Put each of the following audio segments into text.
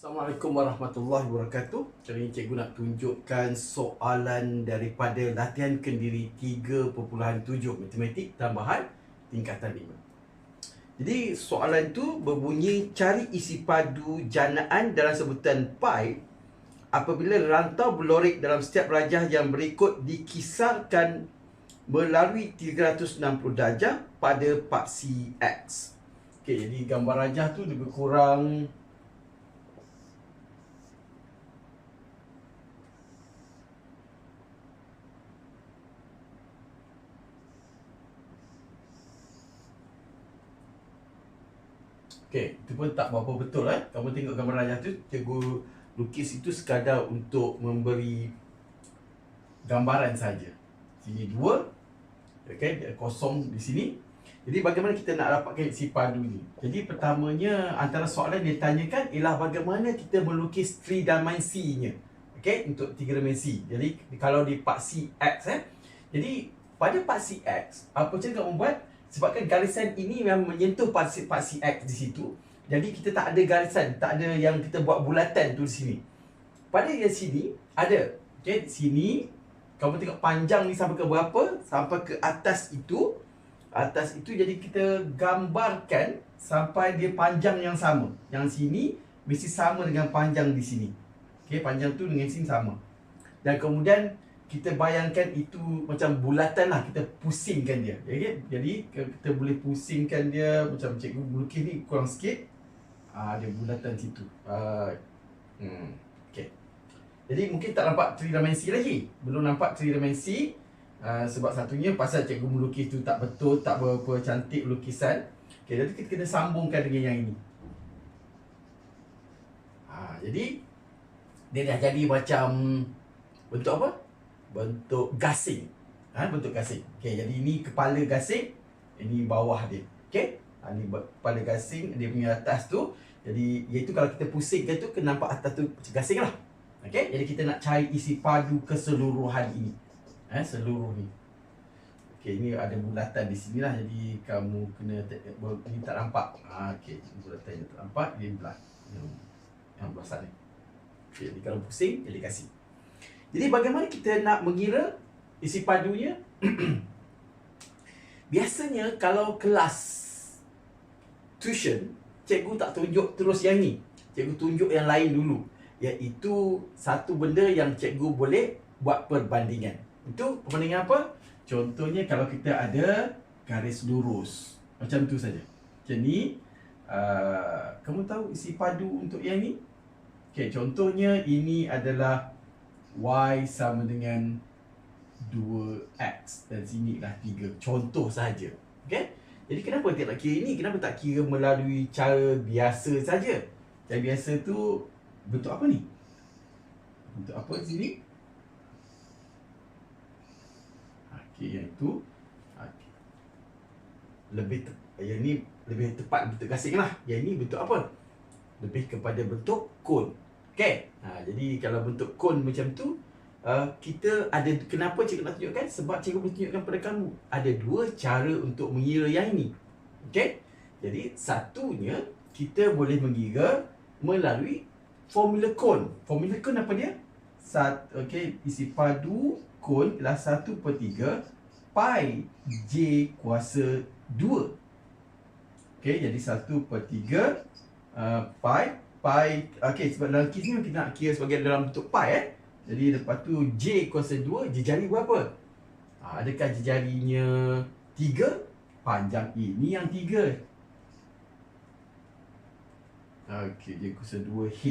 Assalamualaikum warahmatullahi wabarakatuh. Kali ini cikgu nak tunjukkan soalan daripada latihan kendiri 3.7 matematik tambahan tingkatan 5. Jadi soalan tu berbunyi cari isi padu janaan dalam sebutan pi apabila rantau berlorik dalam setiap rajah yang berikut dikisarkan melalui 360 darjah pada paksi X. Okey, jadi gambar rajah tu lebih kurang Okey, itu pun tak berapa betul eh. Kamu tengok gambar rajah tu, cikgu lukis itu sekadar untuk memberi gambaran saja. Sini dua, okey, kosong di sini. Jadi bagaimana kita nak dapatkan isi padu ni? Jadi pertamanya antara soalan dia tanyakan ialah bagaimana kita melukis tridimensinya. Okey, untuk tiga dimensi. Jadi kalau di paksi X eh. Jadi pada paksi X, apa cara kamu buat? Sebabkan garisan ini memang menyentuh paksi, paksi X di situ. Jadi kita tak ada garisan, tak ada yang kita buat bulatan tu di sini. Pada yang sini ada. Okey, sini kamu tengok panjang ni sampai ke berapa? Sampai ke atas itu. Atas itu jadi kita gambarkan sampai dia panjang yang sama. Yang sini mesti sama dengan panjang di sini. Okey, panjang tu dengan sini sama. Dan kemudian kita bayangkan itu macam bulatan lah kita pusingkan dia okay? jadi kita boleh pusingkan dia macam cikgu melukis ni kurang sikit ah, dia bulatan situ ah, hmm. okay. jadi mungkin tak nampak tridimensi lagi belum nampak tridimensi ah, sebab satunya pasal cikgu melukis tu tak betul tak berapa cantik lukisan okay, jadi kita kena sambungkan dengan yang ini ah, jadi dia dah jadi macam bentuk apa? Bentuk gasing. Ha, bentuk gasing. Okey, jadi ini kepala gasing, ini bawah dia. Okey? Ha, ini kepala gasing, dia punya atas tu. Jadi, iaitu kalau kita pusingkan tu, kena nampak atas tu gasing lah. Okey? Jadi, kita nak cari isi padu keseluruhan ini. Ha, seluruh ni. Okey, ini ada bulatan di sini lah. Jadi, kamu kena, ini tak nampak. Ha, Okey, bulatan ini tak nampak, dia belah. Yang, yang belah sana. Okey, jadi kalau pusing, jadi kasih. Jadi bagaimana kita nak mengira isi padunya? Biasanya kalau kelas tuition, cikgu tak tunjuk terus yang ni. Cikgu tunjuk yang lain dulu. Iaitu satu benda yang cikgu boleh buat perbandingan. Itu perbandingan apa? Contohnya kalau kita ada garis lurus. Macam tu saja. Macam ni. Uh, kamu tahu isi padu untuk yang ni? Okay, contohnya ini adalah Y sama dengan 2X dan sini lah 3 Contoh saja. Okay? Jadi kenapa tak nak kira ini? Kenapa tak kira melalui cara biasa saja? Cara biasa tu bentuk apa ni? Bentuk apa sini? Okey, yang itu okay. lebih te- yang ni lebih tepat bentuk gasing lah. Yang ini bentuk apa? Lebih kepada bentuk kon. Okey. Ha, jadi kalau bentuk kon macam tu, uh, kita ada kenapa cikgu nak tunjukkan? Sebab cikgu boleh tunjukkan pada kamu ada dua cara untuk mengira yang ini. Okey. Jadi satunya kita boleh mengira melalui formula kon. Formula kon apa dia? Sat, okey, isi padu kon ialah 1 per 3 pi j kuasa 2. Okey, jadi 1 per 3 uh, pi pi okey sebab dalam kes ni kita nak kira sebagai dalam bentuk pi eh. Jadi lepas tu j kuasa 2 jari berapa? Ha, adakah jarinya 3 panjang ini yang 3? Okey, j kuasa 2 h.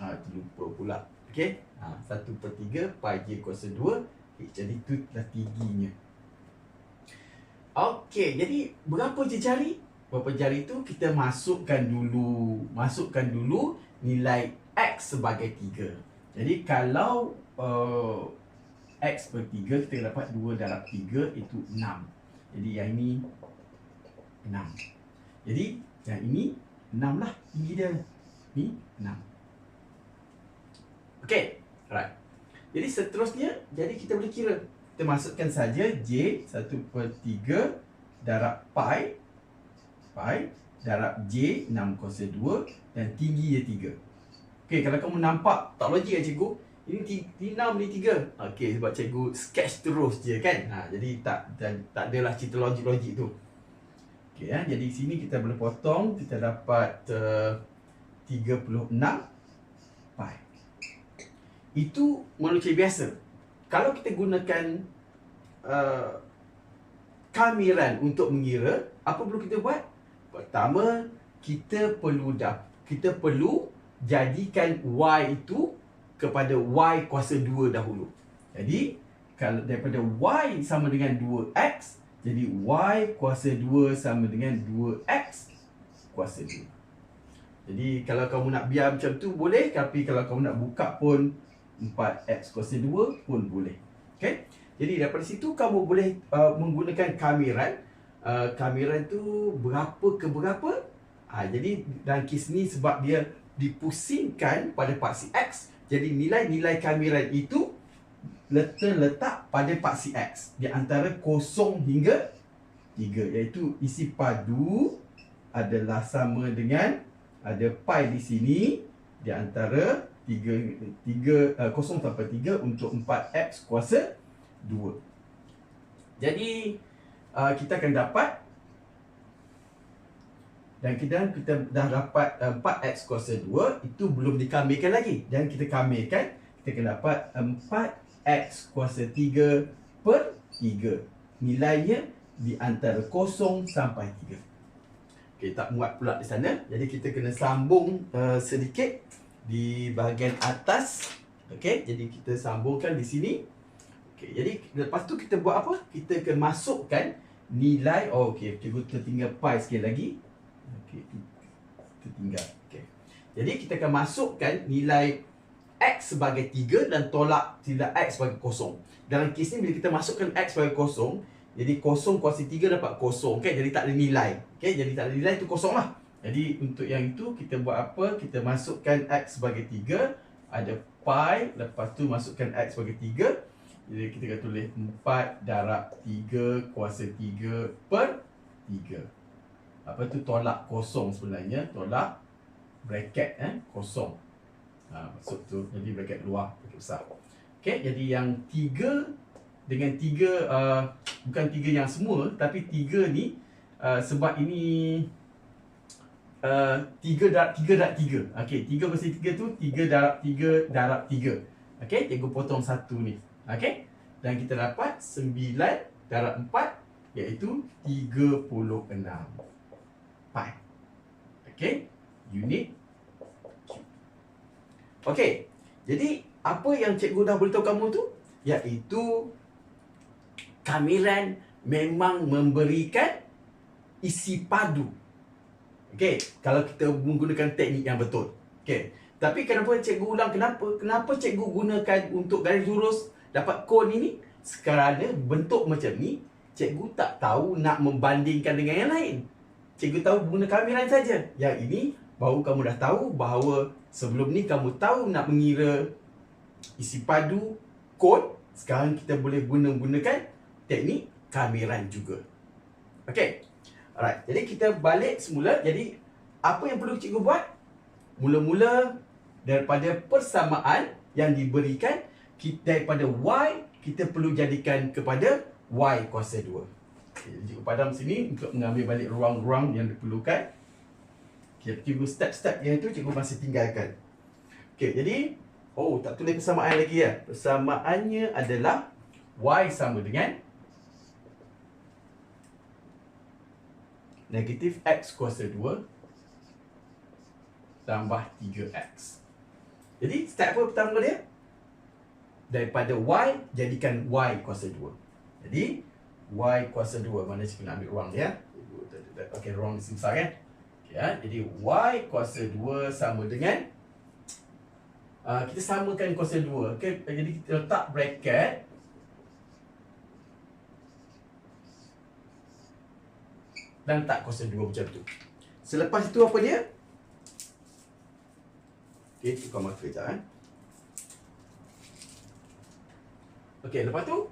Ha, terlupa pula. Okey. Ha, 1 per 3 pi j kuasa 2 h. Jadi tu dah tingginya. Okey, jadi berapa jari? Berapa jari tu kita masukkan dulu masukkan dulu nilai x sebagai 3 jadi kalau uh, x per 3 kita dapat 2 darab 3 itu 6 jadi yang ini 6 jadi yang ini 6 lah tinggi dia. Ni 6 ok alright. Jadi seterusnya jadi kita boleh kira. Kita masukkan saja j 1 per 3 darab pi pi darab J 6 kuasa 2 dan tinggi dia 3. Ok, Okey, kalau kamu nampak tak logik kan cikgu? Ini ti- ni 6 ni 3. Okey, sebab cikgu sketch terus je kan. Ha, jadi tak tak, tak adalah cerita logik-logik tu. Okey ya, jadi sini kita boleh potong, kita dapat uh, 36 pi. Itu manusia biasa. Kalau kita gunakan uh, kamiran untuk mengira, apa perlu kita buat? Pertama, kita perlu dah kita perlu jadikan y itu kepada y kuasa 2 dahulu. Jadi, kalau daripada y sama dengan 2x, jadi y kuasa 2 sama dengan 2x kuasa 2. Jadi, kalau kamu nak biar macam tu boleh, tapi kalau kamu nak buka pun 4x kuasa 2 pun boleh. Okay? Jadi, daripada situ kamu boleh uh, menggunakan kamiran. Uh, kamiran tu berapa ke berapa? Ha, jadi, dalam kes ni sebab dia dipusingkan pada paksi X jadi nilai-nilai kamiran itu letak pada paksi X di antara 0 hingga 3 iaitu isi padu adalah sama dengan ada pi di sini di antara 3 3 uh, 0 sampai 3 untuk 4x kuasa 2. Jadi uh, kita akan dapat dan kita kita dah dapat uh, 4x kuasa 2 itu belum dikamirkan lagi. Dan kita kamirkan kita akan dapat 4x kuasa 3 per 3 nilainya di antara 0 sampai 3 okay, tak muat pula di sana. Jadi kita kena sambung uh, sedikit di bahagian atas. Okey jadi kita sambungkan di sini. Okey jadi lepas tu kita buat apa? Kita akan masukkan nilai oh okey cikgu tertinggal pi sikit lagi Okey, kita tinggal. Okey. Jadi kita akan masukkan nilai x sebagai 3 dan tolak nilai x sebagai kosong. Dalam kes ni bila kita masukkan x sebagai kosong, jadi kosong kuasa 3 dapat kosong. Okay? Jadi tak ada nilai. Okay? Jadi tak ada nilai itu kosong lah. Jadi untuk yang itu kita buat apa? Kita masukkan x sebagai 3. Ada pi. Lepas tu masukkan x sebagai 3. Jadi kita akan tulis 4 darab 3 kuasa 3 per 3 apa tu? Tolak kosong sebenarnya. Tolak bracket eh? Kosong. Ha, maksud tu jadi bracket luar bracket besar. Okey jadi yang tiga dengan tiga uh, bukan tiga yang semua tapi tiga ni uh, sebab ini uh, tiga darab tiga darab tiga. Okey tiga bersih tiga tu tiga darab tiga darab tiga. Okey cikgu potong satu ni okey dan kita dapat sembilan darab empat iaitu tiga puluh enam pi. Okey? Unit. Okey. Jadi, apa yang cikgu dah beritahu kamu tu? Iaitu kamiran memang memberikan isi padu. Okey, kalau kita menggunakan teknik yang betul. Okey. Tapi kenapa cikgu ulang kenapa? Kenapa cikgu gunakan untuk garis lurus dapat kon ini? Sekarang bentuk macam ni, cikgu tak tahu nak membandingkan dengan yang lain cikgu tahu guna kamiran saja. Yang ini baru kamu dah tahu bahawa sebelum ni kamu tahu nak mengira isi padu kod. Sekarang kita boleh guna gunakan teknik kamiran juga. Okey. Alright. Jadi kita balik semula. Jadi apa yang perlu cikgu buat? Mula-mula daripada persamaan yang diberikan daripada y kita perlu jadikan kepada y kuasa 2. Cikgu padam sini untuk mengambil balik ruang-ruang yang diperlukan. Okay, cikgu step-step yang itu cikgu masih tinggalkan. Okey, jadi oh tak tulis persamaan lagi ya. Persamaannya adalah y sama dengan negatif x kuasa 2 tambah 3x. Jadi step apa pertama dia? Daripada y jadikan y kuasa 2. Jadi y kuasa 2 mana cikgu nak ambil ruang dia okey ruang ni besar kan? Okay, ya? Jadi y kuasa 2 sama dengan uh, kita samakan kuasa 2 okey jadi kita letak bracket dan tak kuasa 2 macam tu. Selepas itu apa dia? Okey tukar mata kejap kan okey lepas tu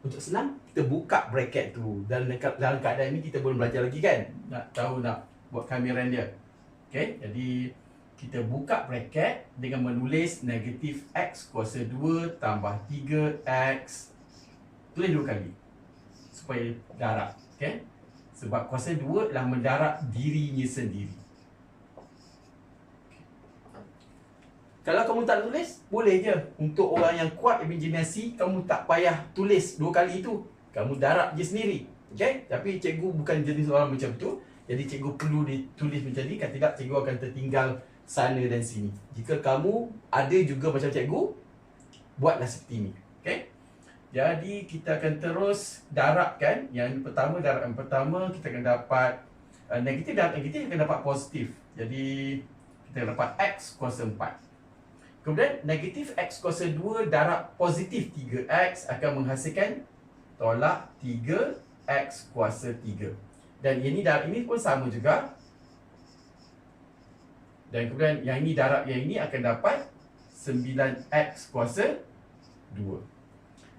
untuk senang kita buka bracket tu dekat dalam keadaan ni kita belum belajar lagi kan nak tahu nak buat kamiran dia okey jadi kita buka bracket dengan menulis negatif X kuasa 2 tambah 3X. Tulis dua kali. Supaya darab. Okay? Sebab kuasa 2 adalah mendarab dirinya sendiri. Kalau kamu tak tulis, boleh je. Untuk orang yang kuat imajinasi, kamu tak payah tulis dua kali itu. Kamu darab je sendiri. Okay? Tapi cikgu bukan jenis orang macam tu. Jadi cikgu perlu ditulis macam ni. Kalau tidak, cikgu akan tertinggal sana dan sini. Jika kamu ada juga macam cikgu, buatlah seperti ini. Okay? Jadi kita akan terus darabkan. Yang pertama, darab yang pertama kita akan dapat uh, negatif dan negatif akan dapat positif. Jadi kita dapat X kuasa 4. Kemudian negatif X kuasa 2 darab positif 3X akan menghasilkan tolak 3X kuasa 3. Dan ini darab ini pun sama juga dan kemudian yang ini darab yang ini akan dapat 9x kuasa 2.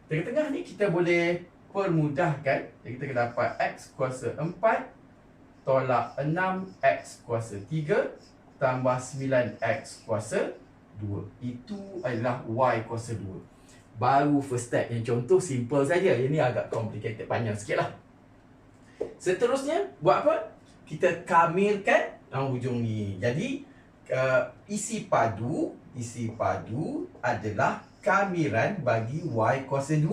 Tengah-tengah ni kita boleh permudahkan. Jadi kita akan dapat x kuasa 4 tolak 6x kuasa 3 tambah 9x kuasa 2. Itu adalah y kuasa 2. Baru first step. Yang contoh simple saja. Yang ni agak complicated panjang sikit lah. Seterusnya buat apa? Kita kamilkan yang hujung ni. Jadi uh, isi padu isi padu adalah kamiran bagi y kuasa 2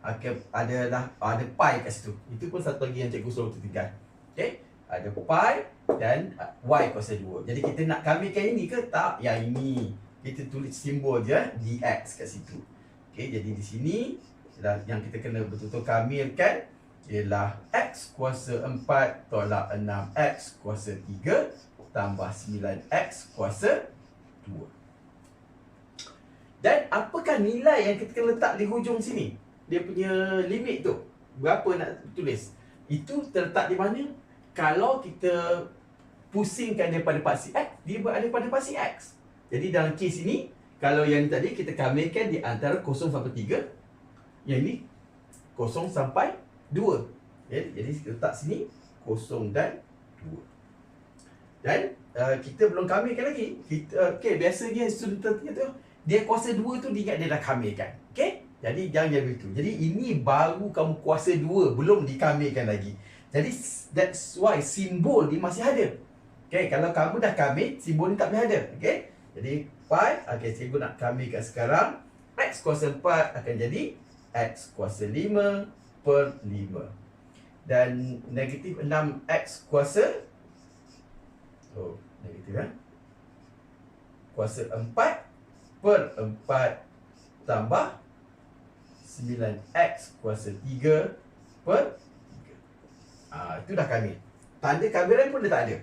akan adalah ada pi kat situ itu pun satu lagi yang cikgu suruh tertinggal okey ada pi dan y kuasa 2 jadi kita nak kamirkan ini ke tak yang ini kita tulis simbol je dx kat situ okey jadi di sini yang kita kena betul-betul kamirkan ialah x kuasa 4 tolak 6x kuasa 3 tambah 9x kuasa 2. Dan apakah nilai yang kita kena letak di hujung sini? Dia punya limit tu. Berapa nak tulis? Itu terletak di mana? Kalau kita pusingkan daripada pasti X, dia berada pada pasti X. Jadi dalam kes ini, kalau yang tadi kita kamilkan di antara 0 sampai 3, yang ini 0 sampai 2. Jadi, jadi kita letak sini 0 dan 2. Dan uh, kita belum kamilkan lagi. Kita okey biasanya student tu dia kuasa dua tu dia ingat dia dah kamilkan. Okey? Jadi jangan jadi begitu. Jadi ini baru kamu kuasa dua belum dikamilkan lagi. Jadi that's why simbol dia masih ada. Okey, kalau kamu dah kamil, simbol ni tak boleh ada. Okey? Jadi pi, okey cikgu nak kamilkan sekarang. X kuasa 4 akan jadi X kuasa 5 per 5. Dan negatif 6X kuasa So, negatif kan? Kuasa 4 per 4 tambah 9x kuasa 3 per 3. Ah, itu dah kamil. Tanda kamilan pun dah tak ada.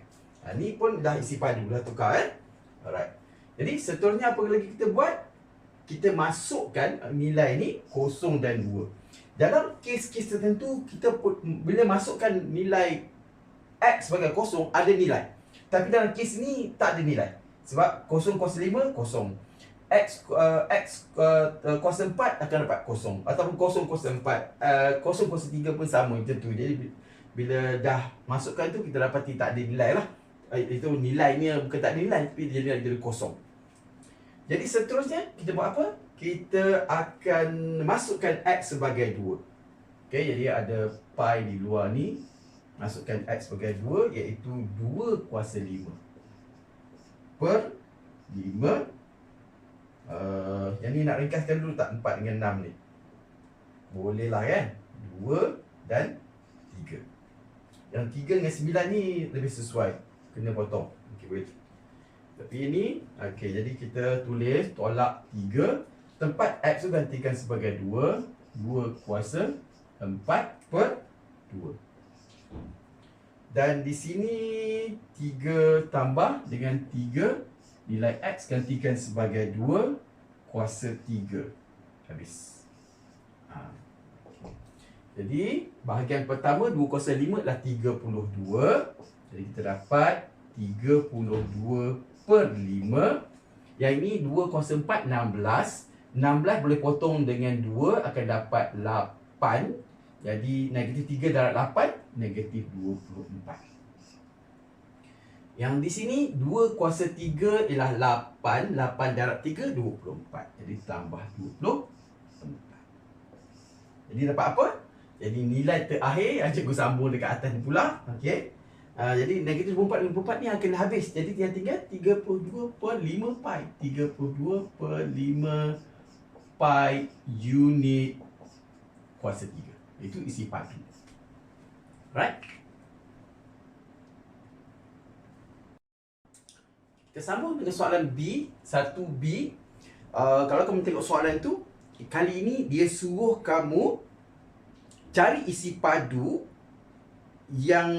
Ha, ni pun dah isi padu, dah tukar kan? Alright. Jadi seterusnya apa lagi kita buat? Kita masukkan nilai ni kosong dan 2. Dalam kes-kes tertentu, kita bila masukkan nilai X sebagai kosong, ada nilai. Tapi dalam kes ni tak ada nilai. Sebab kosong kuasa 5, kosong. X, uh, X uh, kuasa 4 akan dapat kosong. Ataupun kosong kuasa 4. Uh, kosong kuasa 3 pun sama macam tu. Jadi bila dah masukkan tu, kita dapati tak ada nilai lah. Uh, itu nilainya bukan tak ada nilai, tapi dia jadi kosong. Jadi seterusnya, kita buat apa? Kita akan masukkan X sebagai 2. Okay, jadi ada pi di luar ni masukkan X sebagai 2 iaitu 2 kuasa 5 per 5 uh, yang ni nak ringkaskan dulu tak? 4 dengan 6 ni. Boleh lah kan? 2 dan 3 yang 3 dengan 9 ni lebih sesuai. Kena potong. Okay, wait. Tapi ini okay, jadi kita tulis tolak 3 tempat X tu gantikan sebagai 2 2 kuasa 4 per 2 dan di sini 3 tambah dengan 3 Nilai X gantikan sebagai 2 Kuasa 3 Habis. Ha. Jadi bahagian pertama 2 kuasa 5 adalah 32 Jadi kita dapat 32 per 5 Yang ini 2 kuasa 4 16 16 boleh potong dengan 2 akan dapat 8 jadi negatif 3 darab 8 Negatif 24 Yang di sini 2 kuasa 3 ialah 8. 8 darab 3, 24. Jadi tambah 24. Jadi dapat apa? Jadi nilai terakhir yang cikgu sambung dekat atas ni pula. Okey. Uh, jadi negatif 24 24 ni akan habis. Jadi tinggal 32 per 5 pi. 32 per 5 pi unit kuasa 3. Itu isi padu. Right? Kita sambung dengan soalan B. 1B. Uh, kalau kamu tengok soalan tu, kali ini dia suruh kamu cari isi padu yang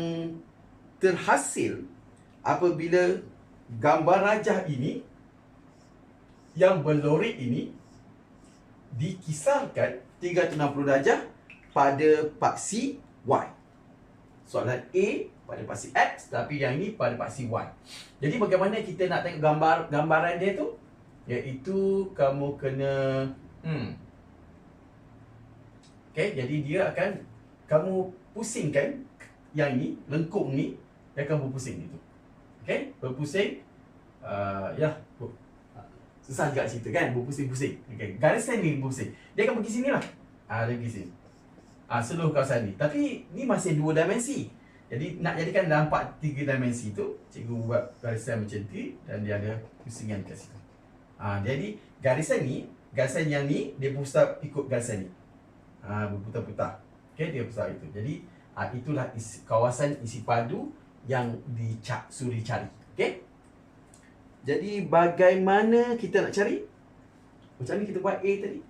terhasil apabila gambar rajah ini yang berlorik ini dikisarkan 360 darjah pada paksi Y. Soalan A pada paksi X tapi yang ini pada paksi Y. Jadi bagaimana kita nak tengok gambar gambaran dia tu? Iaitu kamu kena Hmm. Okay, jadi dia akan kamu pusingkan yang ini, lengkung ni, dia akan berpusing gitu. Okay, berpusing. Uh, ya, susah juga cerita kan, berpusing-pusing. Okay, garisan ni berpusing. Dia akan pergi sini lah. Ah, dia pergi sini. Ah, seluruh kawasan ni. Tapi ni masih dua dimensi. Jadi nak jadikan nampak tiga dimensi tu, cikgu buat garisan macam tu dan dia ada pusingan kat situ. Ah, jadi garisan ni garisan yang ni dia pusat ikut garisan ni. Ha, berputar-putar. Okey, dia pusat itu. Jadi, ha, itulah isi, kawasan isi padu yang dicak suri cari. Okey? Jadi, bagaimana kita nak cari? Macam ni kita buat A tadi.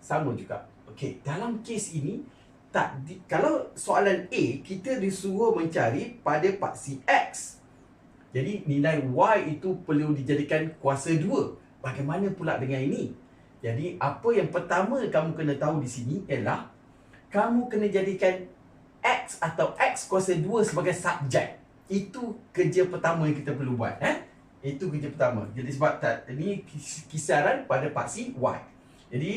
Sama juga. Okey, dalam kes ini, tak di, kalau soalan A, kita disuruh mencari pada paksi X. Jadi, nilai Y itu perlu dijadikan kuasa 2. Bagaimana pula dengan ini? Jadi apa yang pertama kamu kena tahu di sini ialah kamu kena jadikan X atau X kuasa 2 sebagai subjek. Itu kerja pertama yang kita perlu buat. Eh? Itu kerja pertama. Jadi sebab tak, ini kisaran pada paksi Y. Jadi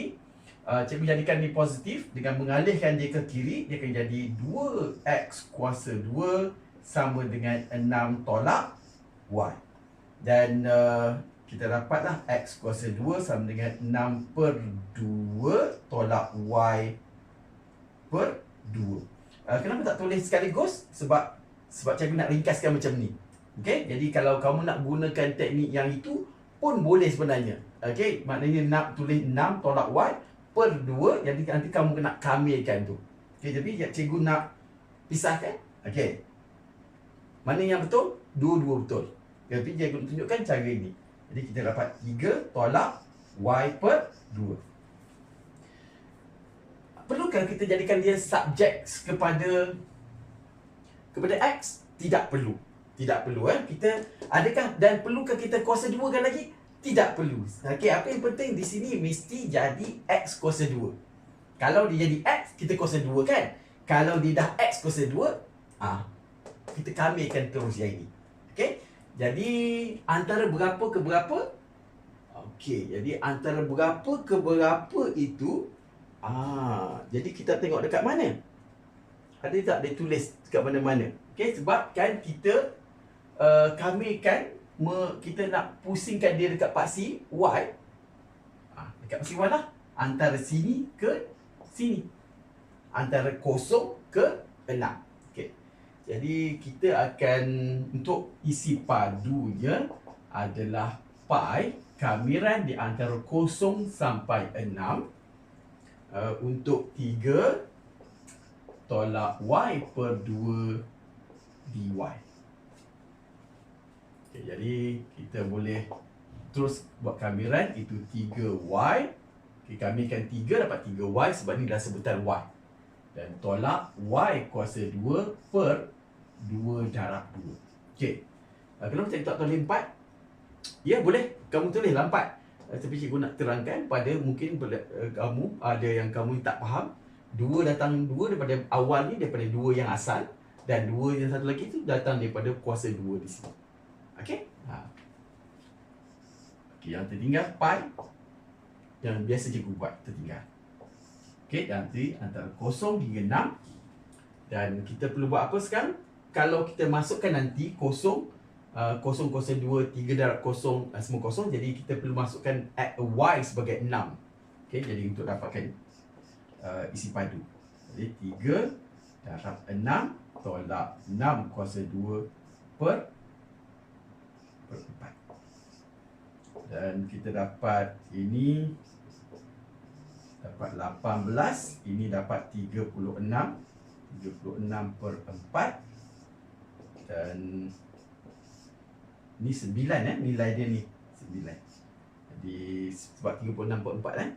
uh, cikgu jadikan ni positif dengan mengalihkan dia ke kiri. Dia akan jadi 2X kuasa 2 sama dengan 6 tolak Y. Dan uh, kita dapatlah X kuasa 2 sama dengan 6 per 2 tolak Y per 2. Uh, kenapa tak tulis sekaligus? Sebab sebab cikgu nak ringkaskan macam ni. Okay? Jadi kalau kamu nak gunakan teknik yang itu pun boleh sebenarnya. Okay? Maknanya nak tulis 6 tolak Y per 2 jadi nanti kamu kena kamilkan tu. Okay? Jadi cikgu nak pisahkan. Okay? Mana yang betul? Dua-dua betul. Tapi cikgu tunjukkan cara ini. Jadi kita dapat 3 tolak Y per 2. Perlukah kita jadikan dia subjek kepada kepada X? Tidak perlu. Tidak perlu eh. Kita adakah dan perlukah kita kuasa 2 kan lagi? Tidak perlu. Okey, apa yang penting di sini mesti jadi X kuasa 2. Kalau dia jadi X, kita kuasa 2 kan? Kalau dia dah X kuasa 2, ah, kita kamilkan terus yang ini. Okey? Jadi antara berapa ke berapa? Okey, jadi antara berapa ke berapa itu ah, jadi kita tengok dekat mana? Ada tak dia tulis dekat mana-mana? Okey, sebab kan kita uh, kami kan me, kita nak pusingkan dia dekat paksi Y. Ah, dekat paksi lah. Antara sini ke sini. Antara kosong ke enam. Jadi kita akan untuk isi padunya adalah pi kamiran di antara 0 sampai 6 uh, untuk 3 tolak y per 2 dy. Okay, jadi kita boleh terus buat kamiran itu 3y. Okay, kamikan 3 dapat 3y sebab ni dah sebutan y dan tolak y kuasa 2 per 2 darab 2. Okey. Uh, kenapa saya tak tulis 4? Ya, boleh. Kamu tulislah 4. Uh, tapi cikgu nak terangkan pada mungkin uh, kamu ada yang kamu tak faham. 2 datang 2 daripada awal ni daripada 2 yang asal dan 2 yang satu lagi tu datang daripada kuasa 2 di sini. Okey? Ha. Okey, yang tertinggal pi yang biasa cikgu buat tertinggal. Okey, nanti antara 0 hingga 6 dan kita perlu buat apa sekarang? Kalau kita masukkan nanti 0 uh, kosong kosong dua tiga darab kosong uh, semua kosong jadi kita perlu masukkan at y sebagai 6 okay, jadi untuk dapatkan uh, isi padu. Jadi 3 darab 6 tolak. 6 kuasa 2 per per 4 dan kita dapat ini dapat 18 ini dapat 36 36 per 4 dan ni 9 eh. Nilai dia ni 9 jadi sebab 36 per 4 eh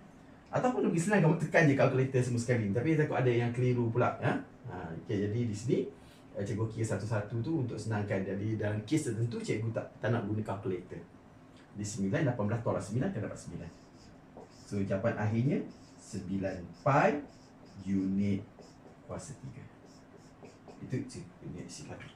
ataupun lebih senang kamu tekan je kalkulator semua sekali. Tapi takut ada yang keliru pula ya ha okey jadi di sini eh, cikgu kira satu-satu tu untuk senangkan. Jadi dalam kes tertentu cikgu tak tak nak guna kalkulator di 9 18 tolak 9 akan dapat 9 so jawapan akhirnya 9 pi unit kuasa 3 itu unit isi padu